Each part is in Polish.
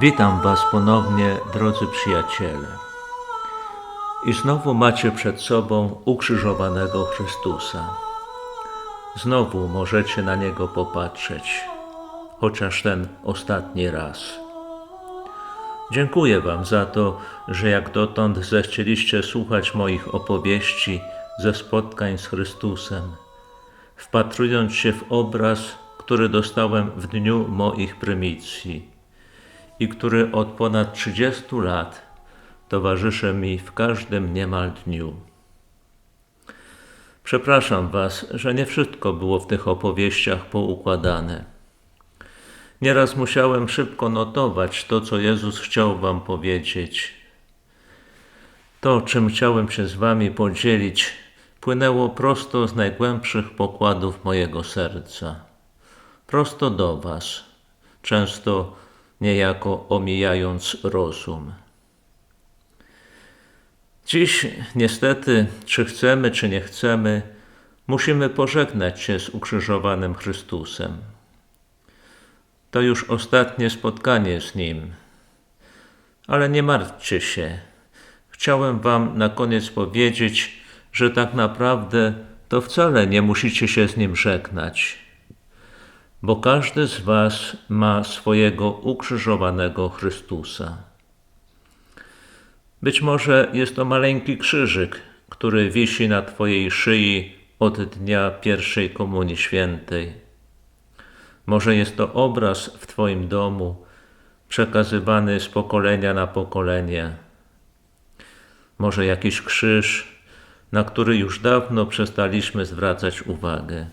Witam Was ponownie, drodzy przyjaciele. I znowu macie przed sobą ukrzyżowanego Chrystusa. Znowu możecie na Niego popatrzeć, chociaż ten ostatni raz. Dziękuję Wam za to, że jak dotąd zechcieliście słuchać moich opowieści ze spotkań z Chrystusem, wpatrując się w obraz, który dostałem w dniu moich prymicji i który od ponad 30 lat towarzyszy mi w każdym niemal dniu. Przepraszam Was, że nie wszystko było w tych opowieściach poukładane. Nieraz musiałem szybko notować to, co Jezus chciał Wam powiedzieć. To, czym chciałem się z Wami podzielić, płynęło prosto z najgłębszych pokładów mojego serca. Prosto do Was, często niejako omijając rozum. Dziś, niestety, czy chcemy, czy nie chcemy, musimy pożegnać się z ukrzyżowanym Chrystusem. To już ostatnie spotkanie z Nim. Ale nie martwcie się. Chciałem Wam na koniec powiedzieć, że tak naprawdę to wcale nie musicie się z Nim żegnać, bo każdy z Was ma swojego ukrzyżowanego Chrystusa. Być może jest to maleńki krzyżyk, który wisi na Twojej szyi od dnia pierwszej Komunii Świętej. Może jest to obraz w Twoim domu, przekazywany z pokolenia na pokolenie. Może jakiś krzyż, na który już dawno przestaliśmy zwracać uwagę.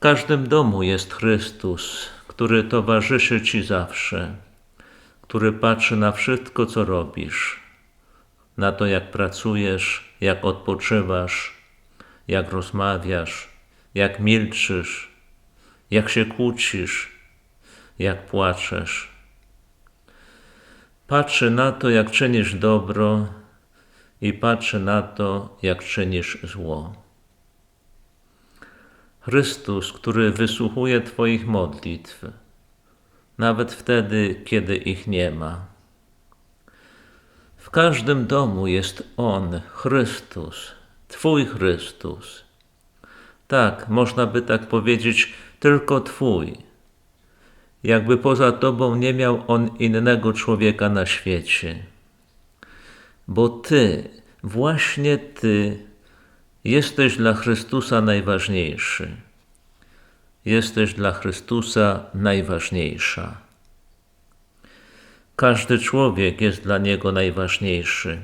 Każdym domu jest Chrystus, który towarzyszy Ci zawsze, który patrzy na wszystko, co robisz, na to, jak pracujesz, jak odpoczywasz, jak rozmawiasz, jak milczysz, jak się kłócisz, jak płaczesz. Patrzy na to, jak czynisz dobro i patrzy na to, jak czynisz zło. Chrystus, który wysłuchuje Twoich modlitw, nawet wtedy, kiedy ich nie ma. W każdym domu jest On, Chrystus, Twój Chrystus. Tak, można by tak powiedzieć, tylko Twój. Jakby poza Tobą nie miał On innego człowieka na świecie. Bo Ty, właśnie Ty, jesteś dla Chrystusa najważniejszy. Jesteś dla Chrystusa najważniejsza. Każdy człowiek jest dla Niego najważniejszy.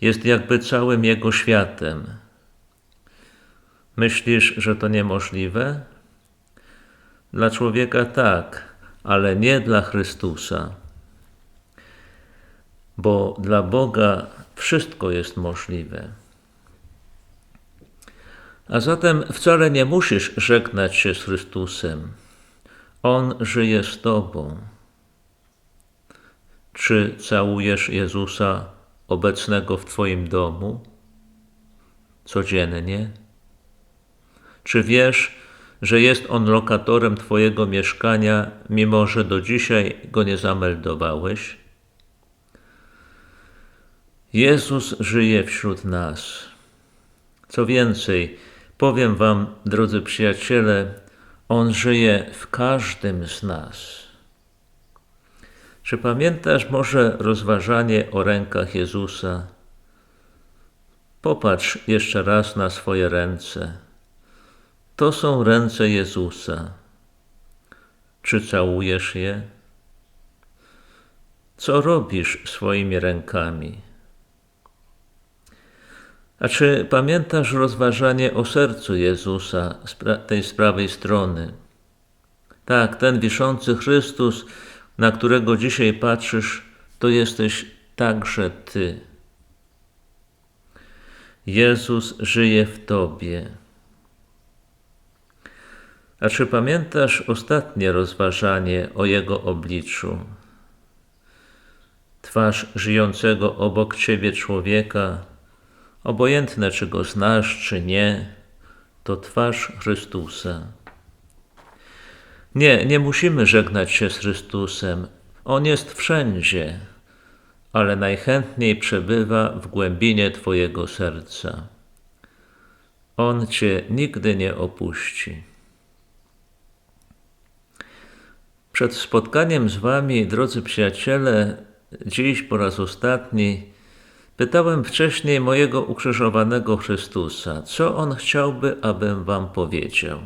Jest jakby całym Jego światem. Myślisz, że to niemożliwe? Dla człowieka tak, ale nie dla Chrystusa. Bo dla Boga wszystko jest możliwe. A zatem wcale nie musisz żegnać się z Chrystusem. On żyje z Tobą. Czy całujesz Jezusa obecnego w Twoim domu codziennie? Czy wiesz, że jest On lokatorem Twojego mieszkania, mimo że do dzisiaj go nie zameldowałeś? Jezus żyje wśród nas. Co więcej, powiem Wam, drodzy przyjaciele, On żyje w każdym z nas. Czy pamiętasz może rozważanie o rękach Jezusa? Popatrz jeszcze raz na swoje ręce. To są ręce Jezusa. Czy całujesz je? Co robisz swoimi rękami? A czy pamiętasz rozważanie o sercu Jezusa z tej z prawej strony? Tak, ten wiszący Chrystus, na którego dzisiaj patrzysz, to jesteś także Ty. Jezus żyje w Tobie. A czy pamiętasz ostatnie rozważanie o Jego obliczu? Twarz żyjącego obok Ciebie człowieka, obojętne czy go znasz, czy nie, to twarz Chrystusa. Nie, nie musimy żegnać się z Chrystusem. On jest wszędzie, ale najchętniej przebywa w głębinie Twojego serca. On Cię nigdy nie opuści. Przed spotkaniem z Wami, drodzy przyjaciele, dziś po raz ostatni, pytałem wcześniej mojego ukrzyżowanego Chrystusa, co On chciałby, abym Wam powiedział.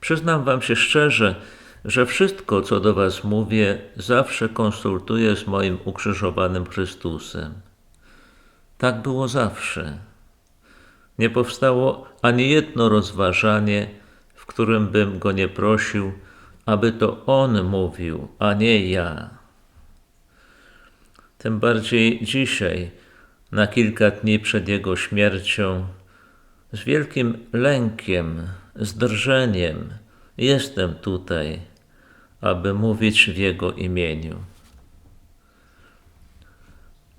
Przyznam Wam się szczerze, że wszystko, co do Was mówię, zawsze konsultuję z moim ukrzyżowanym Chrystusem. Tak było zawsze. Nie powstało ani jedno rozważanie, w którym bym go nie prosił, aby to on mówił, a nie ja. Tym bardziej dzisiaj, na kilka dni przed jego śmiercią, z wielkim lękiem, z drżeniem jestem tutaj, aby mówić w jego imieniu.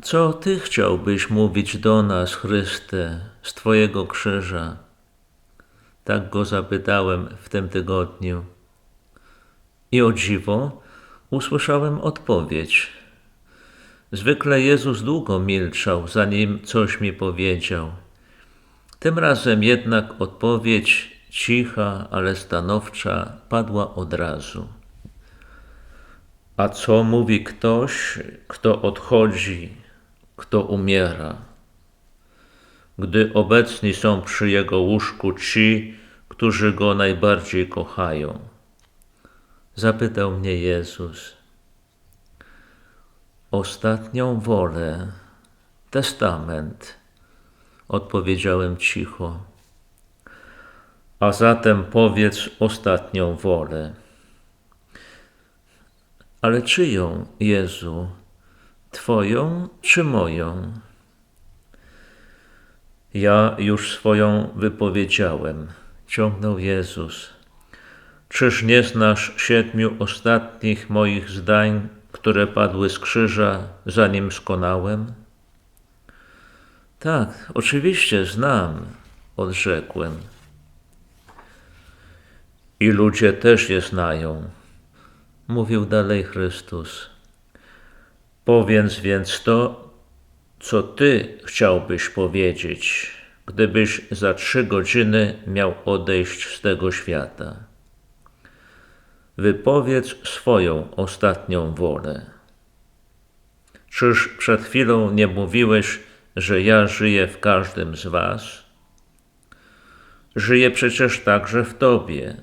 Co Ty chciałbyś mówić do nas, Chryste, z Twojego krzyża? Tak go zapytałem w tym tygodniu. I o dziwo usłyszałem odpowiedź. Zwykle Jezus długo milczał, zanim coś mi powiedział. Tym razem jednak odpowiedź, cicha, ale stanowcza, padła od razu. A co mówi ktoś, kto odchodzi, kto umiera? Gdy obecni są przy jego łóżku ci, którzy go najbardziej kochają. Zapytał mnie Jezus. Ostatnią wolę, testament, odpowiedziałem cicho. A zatem powiedz ostatnią wolę. Ale czyją, Jezu? Twoją czy moją? Ja już swoją wypowiedziałem, ciągnął Jezus. Czyż nie znasz siedmiu ostatnich moich zdań, które padły z krzyża, zanim skonałem? Tak, oczywiście znam, odrzekłem. I ludzie też je znają, mówił dalej Chrystus. Powiedz więc to, co ty chciałbyś powiedzieć, gdybyś za trzy godziny miał odejść z tego świata. Wypowiedz swoją ostatnią wolę. Czyż przed chwilą nie mówiłeś, że ja żyję w każdym z was? Żyję przecież także w tobie.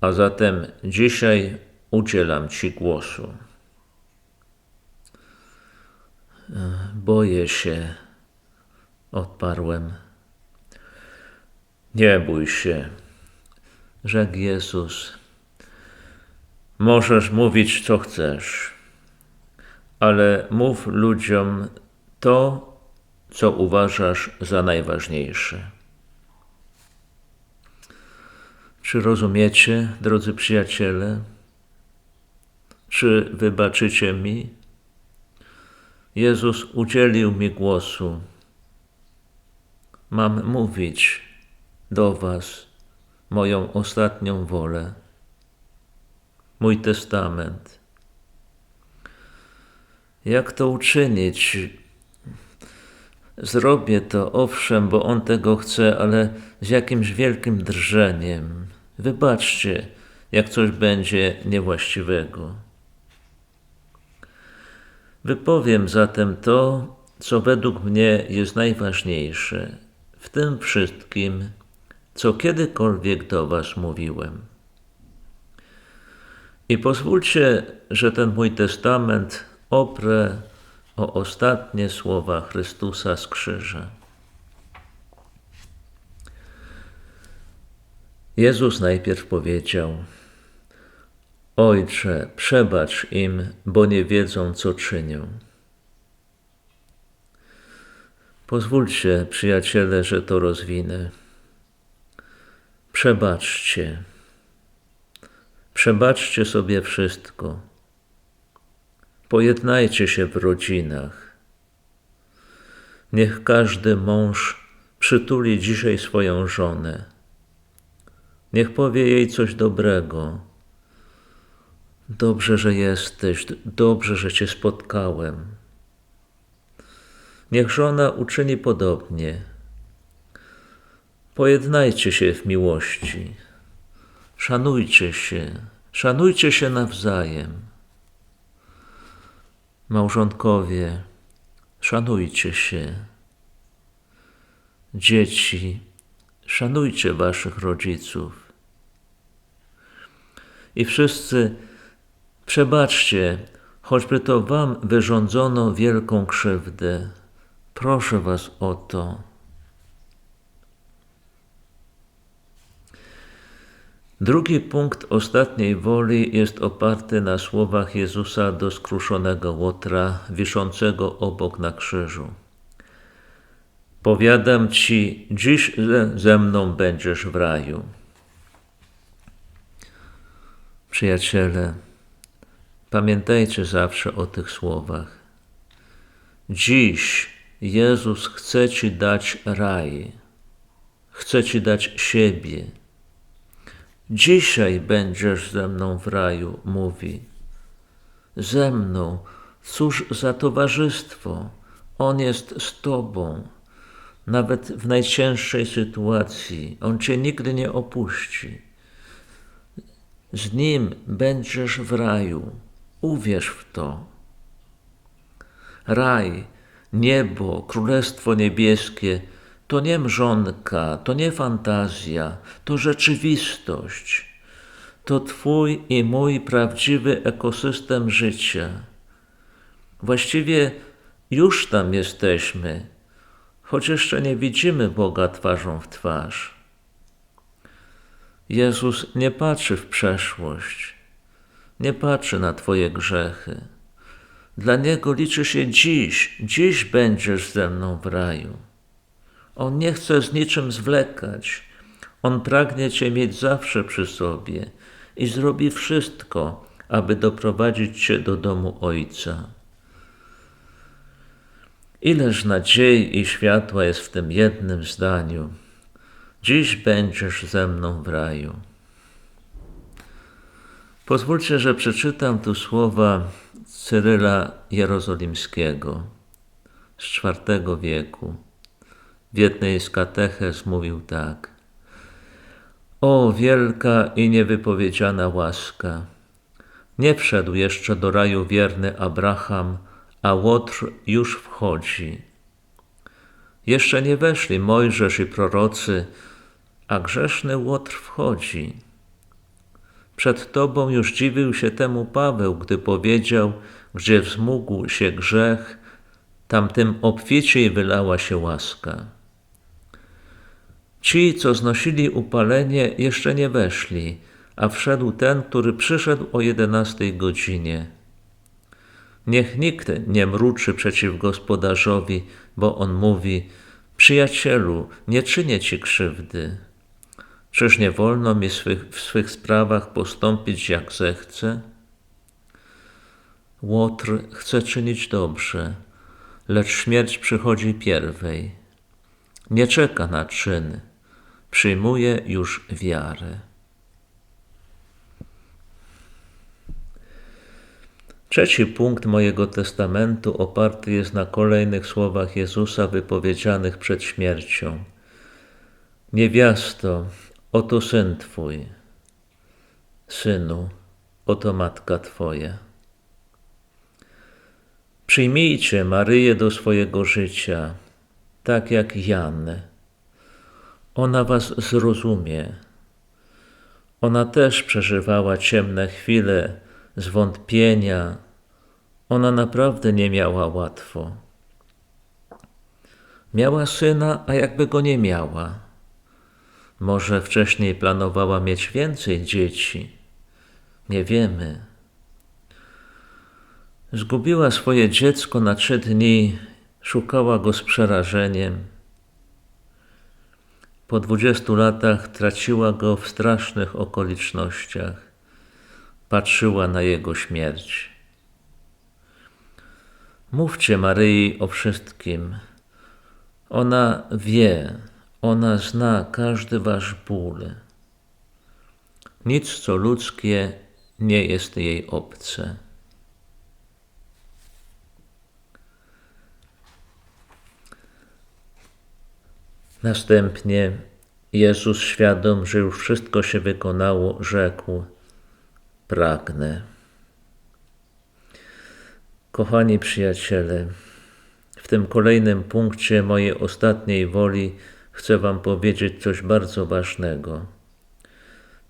A zatem dzisiaj udzielam ci głosu. Boję się, odparłem. Nie bój się, rzekł Jezus. Możesz mówić, co chcesz, ale mów ludziom to, co uważasz za najważniejsze. Czy rozumiecie, drodzy przyjaciele? Czy wybaczycie mi? Jezus udzielił mi głosu. Mam mówić do Was moją ostatnią wolę, mój testament. Jak to uczynić? Zrobię to, owszem, bo On tego chce, ale z jakimś wielkim drżeniem. Wybaczcie, jak coś będzie niewłaściwego. Wypowiem zatem to, co według mnie jest najważniejsze w tym wszystkim, co kiedykolwiek do Was mówiłem. I pozwólcie, że ten mój testament oprę o ostatnie słowa Chrystusa z krzyża. Jezus najpierw powiedział: Ojcze, przebacz im, bo nie wiedzą, co czynią. Pozwólcie, przyjaciele, że to rozwinę. Przebaczcie. Przebaczcie sobie wszystko. Pojednajcie się w rodzinach. Niech każdy mąż przytuli dzisiaj swoją żonę Niech powie jej coś dobrego. Dobrze, że jesteś, dobrze, że Cię spotkałem. Niech żona uczyni podobnie. Pojednajcie się w miłości. Szanujcie się, szanujcie się nawzajem. Małżonkowie, szanujcie się. Dzieci, szanujcie waszych rodziców. I wszyscy przebaczcie, choćby to wam wyrządzono wielką krzywdę. Proszę was o to. Drugi punkt ostatniej woli jest oparty na słowach Jezusa do skruszonego łotra wiszącego obok na krzyżu. Powiadam ci, dziś ze mną będziesz w raju. Przyjaciele, pamiętajcie zawsze o tych słowach. Dziś Jezus chce ci dać raj, chce ci dać siebie. Dzisiaj będziesz ze mną w raju, mówi. Ze mną, cóż za towarzystwo, On jest z Tobą. Nawet w najcięższej sytuacji, On Cię nigdy nie opuści. Z Nim będziesz w raju, uwierz w to. Raj, niebo, królestwo niebieskie – to nie mrzonka, to nie fantazja, to rzeczywistość. To Twój i mój prawdziwy ekosystem życia. Właściwie już tam jesteśmy, choć jeszcze nie widzimy Boga twarzą w twarz. Jezus nie patrzy w przeszłość, nie patrzy na Twoje grzechy. Dla Niego liczy się dziś, dziś będziesz ze mną w raju. On nie chce z niczym zwlekać. On pragnie Cię mieć zawsze przy sobie i zrobi wszystko, aby doprowadzić Cię do domu Ojca. Ileż nadziei i światła jest w tym jednym zdaniu. Dziś będziesz ze mną w raju. Pozwólcie, że przeczytam tu słowa Cyryla Jerozolimskiego z IV wieku. W jednej z katechez mówił tak. O wielka i niewypowiedziana łaska! Nie wszedł jeszcze do raju wierny Abraham, a Łotr już wchodzi. Jeszcze nie weszli Mojżesz i prorocy, a grzeszny Łotr wchodzi. Przed Tobą już dziwił się temu Paweł, gdy powiedział, gdzie wzmógł się grzech, tam tym obficiej wylała się łaska. Ci, co znosili upalenie, jeszcze nie weszli, a wszedł ten, który przyszedł o jedenastej godzinie. Niech nikt nie mruczy przeciw gospodarzowi, bo on mówi: Przyjacielu, nie czynię ci krzywdy. Czyż nie wolno mi swych, w swych sprawach postąpić jak zechcę? Łotr chce czynić dobrze, lecz śmierć przychodzi pierwej. Nie czeka na czyny przyjmuje już wiarę. Trzeci punkt mojego testamentu oparty jest na kolejnych słowach Jezusa wypowiedzianych przed śmiercią. Niewiasto, oto syn Twój. Synu, oto matka Twoja. Przyjmijcie Maryję do swojego życia, tak jak Jan ona was zrozumie. Ona też przeżywała ciemne chwile zwątpienia. Ona naprawdę nie miała łatwo. Miała syna, a jakby go nie miała. Może wcześniej planowała mieć więcej dzieci. Nie wiemy. Zgubiła swoje dziecko na trzy dni, szukała go z przerażeniem. Po dwudziestu latach traciła go w strasznych okolicznościach. Patrzyła na jego śmierć. Mówcie Maryi o wszystkim. Ona wie, ona zna każdy wasz ból. Nic, co ludzkie, nie jest jej obce. Następnie Jezus, świadom, że już wszystko się wykonało, rzekł: Pragnę. Kochani przyjaciele, w tym kolejnym punkcie mojej ostatniej woli chcę Wam powiedzieć coś bardzo ważnego.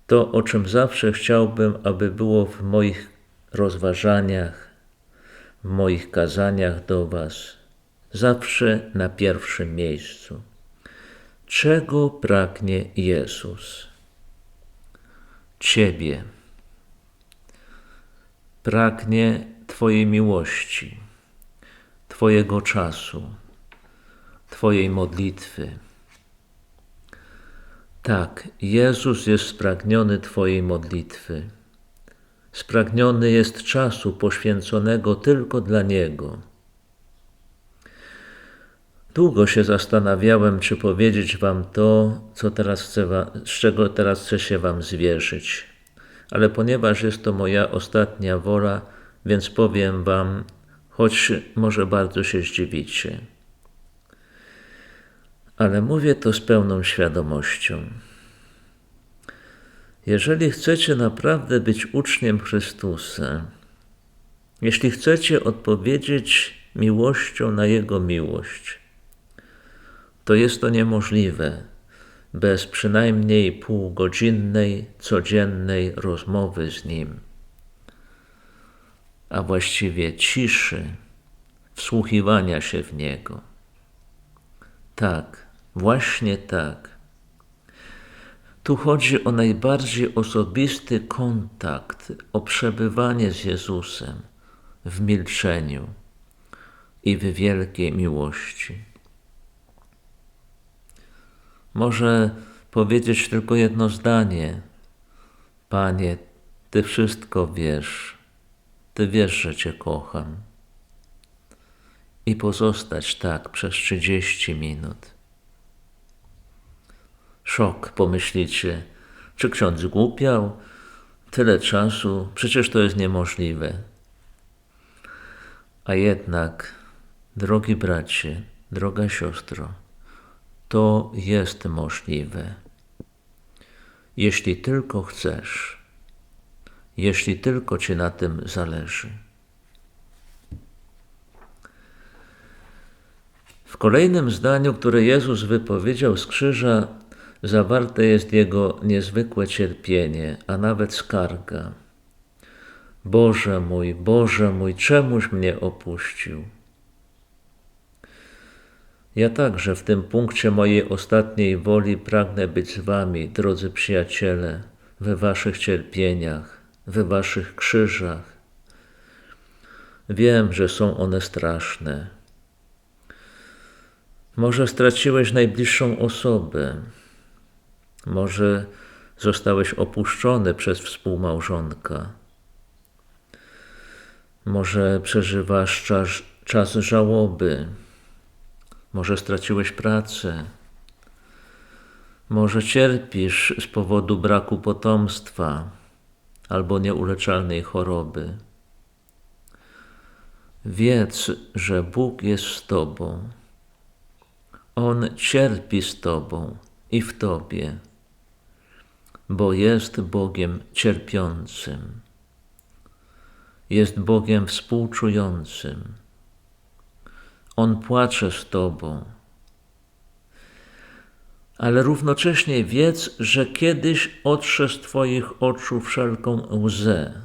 To, o czym zawsze chciałbym, aby było w moich rozważaniach, w moich kazaniach do Was, zawsze na pierwszym miejscu. Czego pragnie Jezus? Ciebie. Pragnie Twojej miłości, Twojego czasu, Twojej modlitwy. Tak, Jezus jest spragniony Twojej modlitwy. Spragniony jest czasu poświęconego tylko dla Niego. Długo się zastanawiałem, czy powiedzieć Wam to, co teraz chcę, z czego teraz chcę się Wam zwierzyć. Ale ponieważ jest to moja ostatnia wola, więc powiem Wam, choć może bardzo się zdziwicie. Ale mówię to z pełną świadomością. Jeżeli chcecie naprawdę być uczniem Chrystusa, jeśli chcecie odpowiedzieć miłością na Jego miłość, to jest to niemożliwe bez przynajmniej półgodzinnej, codziennej rozmowy z Nim, a właściwie ciszy, wsłuchiwania się w Niego. Tak, właśnie tak. Tu chodzi o najbardziej osobisty kontakt, o przebywanie z Jezusem w milczeniu i w wielkiej miłości. Może powiedzieć tylko jedno zdanie: Panie, Ty wszystko wiesz, Ty wiesz, że Cię kocham. I pozostać tak przez 30 minut. Szok, pomyślicie, czy ksiądz głupiał? Tyle czasu, przecież to jest niemożliwe. A jednak, drogi bracie, droga siostro, to jest możliwe. Jeśli tylko chcesz, jeśli tylko ci na tym zależy. W kolejnym zdaniu, które Jezus wypowiedział z krzyża, zawarte jest Jego niezwykłe cierpienie, a nawet skarga. Boże mój, Boże mój, czemuś mnie opuścił? Ja także w tym punkcie mojej ostatniej woli pragnę być z Wami, drodzy przyjaciele, we Waszych cierpieniach, we Waszych krzyżach. Wiem, że są one straszne. Może straciłeś najbliższą osobę, może zostałeś opuszczony przez współmałżonka, może przeżywasz czas, czas żałoby może straciłeś pracę, może cierpisz z powodu braku potomstwa albo nieuleczalnej choroby. Wiedz, że Bóg jest z Tobą. On cierpi z Tobą i w Tobie, bo jest Bogiem cierpiącym. Jest Bogiem współczującym on płacze z Tobą. Ale równocześnie wiedz, że kiedyś otrze z Twoich oczu wszelką łzę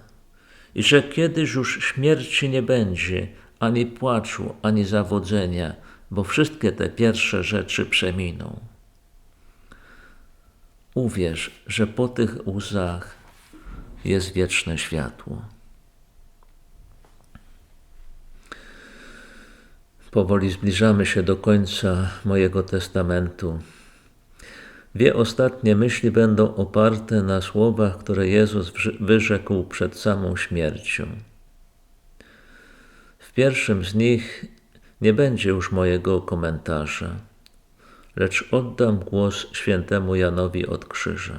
i że kiedyś już śmierci nie będzie, ani płaczu, ani zawodzenia, bo wszystkie te pierwsze rzeczy przeminą. Uwierz, że po tych łzach jest wieczne światło. Powoli zbliżamy się do końca mojego testamentu. Dwie ostatnie myśli będą oparte na słowach, które Jezus wyrzekł przed samą śmiercią. W pierwszym z nich nie będzie już mojego komentarza, lecz oddam głos świętemu Janowi od krzyża.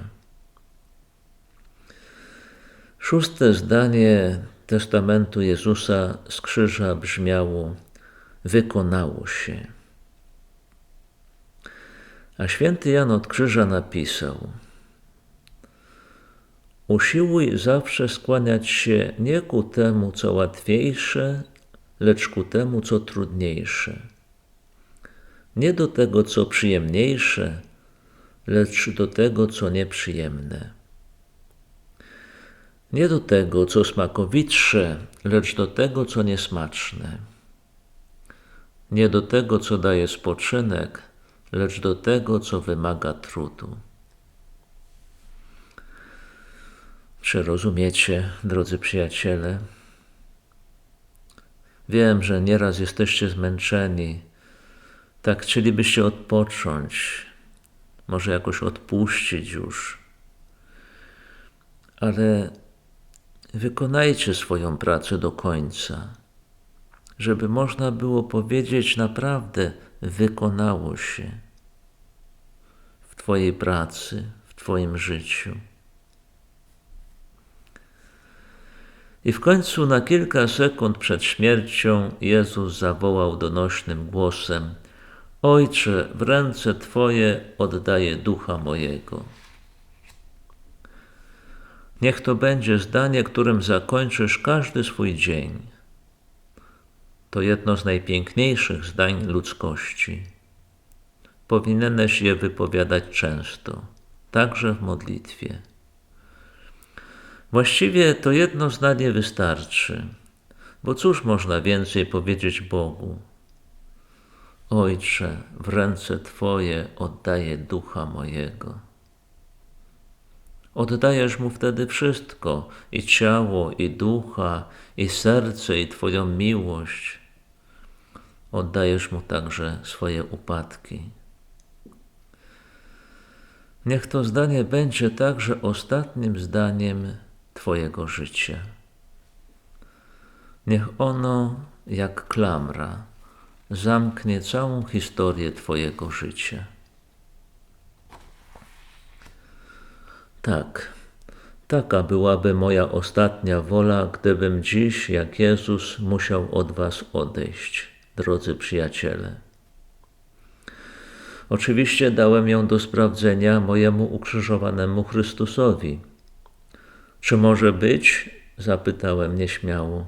Szóste zdanie testamentu Jezusa z krzyża brzmiało: Wykonało się. A święty Jan od krzyża napisał: Usiłuj zawsze skłaniać się nie ku temu, co łatwiejsze, lecz ku temu, co trudniejsze. Nie do tego, co przyjemniejsze, lecz do tego, co nieprzyjemne. Nie do tego, co smakowitsze, lecz do tego, co niesmaczne. Nie do tego, co daje spoczynek, lecz do tego, co wymaga trudu. Czy rozumiecie, drodzy przyjaciele? Wiem, że nieraz jesteście zmęczeni. Tak chcielibyście odpocząć, może jakoś odpuścić już. Ale wykonajcie swoją pracę do końca, żeby można było powiedzieć naprawdę wykonało się w Twojej pracy, w Twoim życiu. I w końcu na kilka sekund przed śmiercią Jezus zawołał donośnym głosem: Ojcze, w ręce Twoje oddaję ducha mojego. Niech to będzie zdanie, którym zakończysz każdy swój dzień. To jedno z najpiękniejszych zdań ludzkości. Powinieneś je wypowiadać często, także w modlitwie. Właściwie to jedno zdanie wystarczy, bo cóż można więcej powiedzieć Bogu? Ojcze, w ręce Twoje oddaję ducha mojego. Oddajesz mu wtedy wszystko i ciało, i ducha, i serce, i Twoją miłość. Oddajesz mu także swoje upadki. Niech to zdanie będzie także ostatnim zdaniem Twojego życia. Niech ono, jak klamra, zamknie całą historię Twojego życia. Tak, taka byłaby moja ostatnia wola, gdybym dziś, jak Jezus, musiał od Was odejść, drodzy przyjaciele. Oczywiście dałem ją do sprawdzenia mojemu ukrzyżowanemu Chrystusowi czy może być? zapytałem nieśmiało.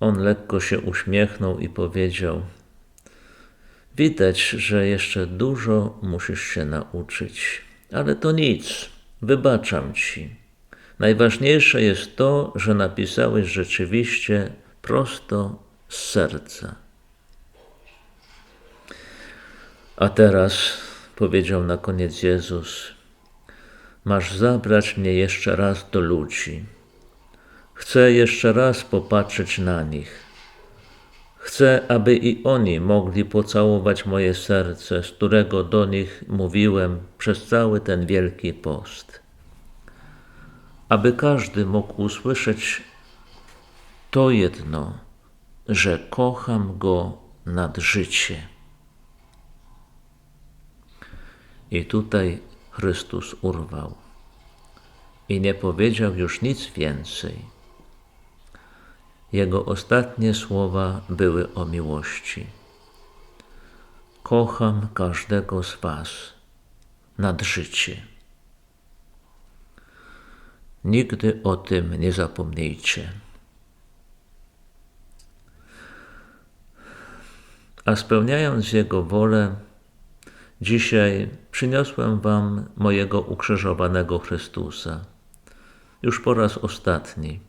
On lekko się uśmiechnął i powiedział: Widać, że jeszcze dużo musisz się nauczyć, ale to nic, wybaczam ci. Najważniejsze jest to, że napisałeś rzeczywiście prosto serca. A teraz, powiedział na koniec Jezus, Masz zabrać mnie jeszcze raz do ludzi. Chcę jeszcze raz popatrzeć na nich. Chcę, aby i oni mogli pocałować moje serce, z którego do nich mówiłem przez cały ten wielki post. Aby każdy mógł usłyszeć to jedno, że kocham go nad życie. I tutaj Chrystus urwał i nie powiedział już nic więcej. Jego ostatnie słowa były o miłości. Kocham każdego z Was nad życie. Nigdy o tym nie zapomnijcie. A spełniając Jego wolę, Dzisiaj przyniosłem Wam mojego ukrzyżowanego Chrystusa, już po raz ostatni.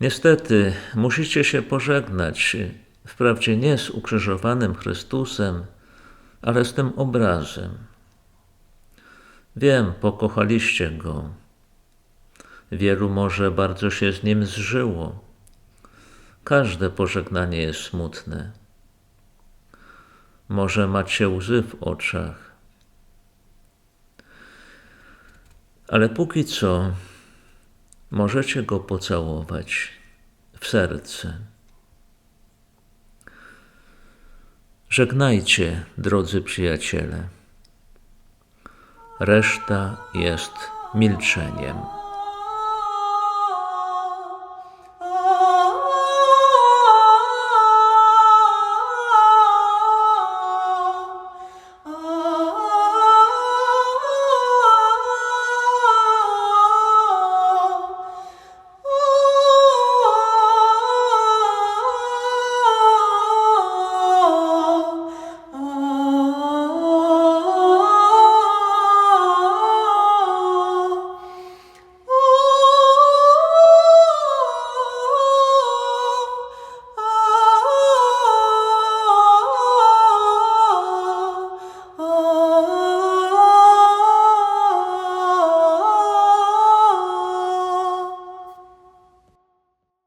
Niestety musicie się pożegnać, wprawdzie nie z ukrzyżowanym Chrystusem, ale z tym obrazem. Wiem, pokochaliście Go. Wielu może bardzo się z Nim zżyło. Każde pożegnanie jest smutne może macie łzy w oczach. Ale póki co możecie go pocałować w serce. Żegnajcie, drodzy przyjaciele. Reszta jest milczeniem.